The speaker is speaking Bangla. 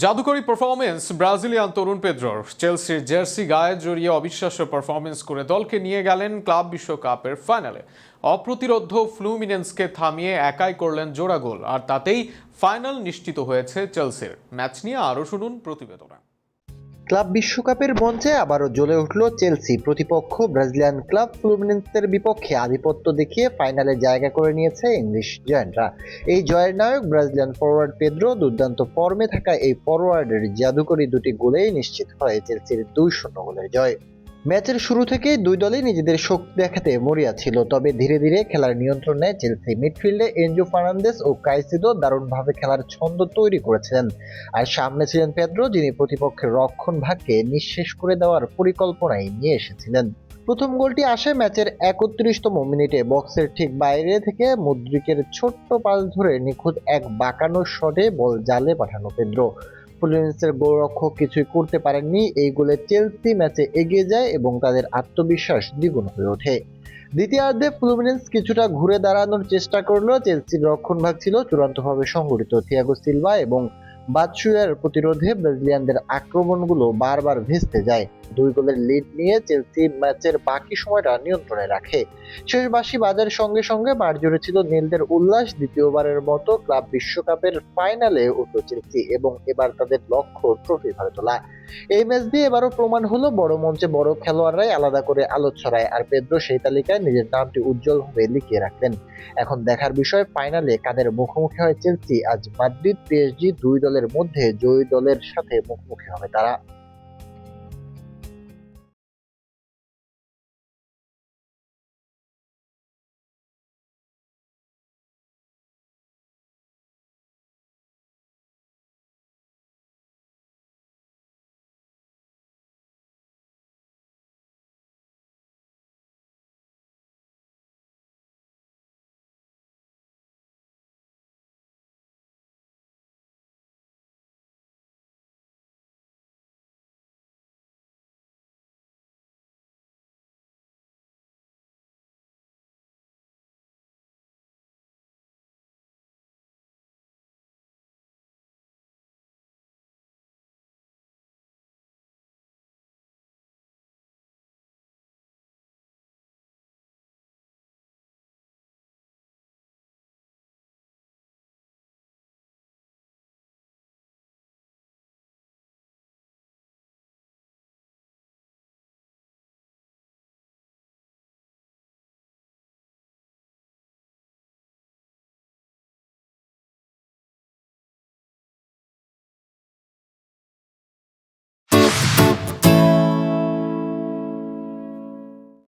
জাদুকরী পারফরমেন্স ব্রাজিলিয়ান তরুণ পেদ্রোর। চেলসির জার্সি গায়ে জড়িয়ে অবিশ্বাস্য পারফরমেন্স করে দলকে নিয়ে গেলেন ক্লাব বিশ্বকাপের ফাইনালে অপ্রতিরোধ ফ্লুমিনেন্সকে থামিয়ে একাই করলেন জোড়া গোল, আর তাতেই ফাইনাল নিশ্চিত হয়েছে চেলসির। ম্যাচ নিয়ে আরও শুনুন প্রতিবেদনা। ক্লাব বিশ্বকাপের মঞ্চে আবারও জ্বলে উঠল চেলসি। প্রতিপক্ষ ব্রাজিলিয়ান ক্লাব ফ্লুমিনেন্সের বিপক্ষে আধিপত্য দেখিয়ে ফাইনালে জায়গা করে নিয়েছে ইংলিশ জয়েন্টরা। এই জয়ের নায়ক ব্রাজিলিয়ান ফরওয়ার্ড পেদ্রো দুর্দান্ত ফর্মে থাকা এই ফরওয়ার্ডের জাদুকরী দুটি গোলেই নিশ্চিত হয় চেলসির দুই শূন্য গোলের জয়। ম্যাচের শুরু থেকেই দুই দলই নিজেদের শক্তি দেখাতে মরিয়া ছিল, তবে ধীরে ধীরে খেলার নিয়ন্ত্রণ নেয় চেলসি মিডফিল্ডে এনজো ফার্নান্দেস ও কাইসিদো দারুণভাবে খেলার ছন্দ তৈরি করেছিলেন। আর সামনে ছিলেন পেদ্রো, যিনি প্রতিপক্ষের রক্ষণ ভাগকে নিঃশেষ করে দেওয়ার পরিকল্পনায় নিয়ে এসেছিলেন। প্রথম গোলটি আসে ম্যাচের একত্রিশতম মিনিটে, বক্সের ঠিক বাইরে থেকে মুদ্রিকের ছোট্ট পাস ধরে নিখুঁত এক বাঁকানো শটে বল জালে পাঠানো পেদ্রো। ফ্লুমিনেন্সের গোলরক্ষক কিছুই করতে পারেননি। এই গোলে চেলসি ম্যাচে এগিয়ে যায় এবং তাদের আত্মবিশ্বাস দ্বিগুণ হয়ে ওঠে। দ্বিতীয়ার্ধে ফ্লুমিনেন্স কিছুটা ঘুরে দাঁড়ানোর চেষ্টা করলেও চেলসির রক্ষণভাগ ছিল চূড়ান্তভাবে সংগঠিত থিয়াগো সিলভা এবং বাদশুয়ার প্রতিরোধে ব্রাজিলিয়ানদের আক্রমণগুলো বারবার ভেস্তে যায়। দুই গোলের লিড নিয়ে চেলসি ম্যাচের বাকি সময়টা নিয়ন্ত্রণে রাখে। শেষ বাসি বাজার সঙ্গে সঙ্গে মাঠ জুড়ে ছিল নীলদের উল্লাস। দ্বিতীয়বারের মতো ক্লাব বিশ্বকাপের ফাইনালে উঠল চেলসি এবং এবার তাদের লক্ষ্য ট্রফি ঘরে তোলা। এই ম্যাচ দিয়ে এবারও প্রমাণ হলো বড় মঞ্চে বড় খেলোয়াড়রাই আলাদা করে আলো ছড়ায়, আর পেদ্রো সেই তালিকায় নিজের নামটি উজ্জ্বল হয়ে লিখিয়ে রাখলেন। এখন দেখার বিষয়, ফাইনালে কাদের মুখোমুখি হয় চেলসি? আজ মাদ্রিদ, পিএসজি দুই দলের মধ্যে জয়ী দলের সাথে মুখোমুখি হবে তারা।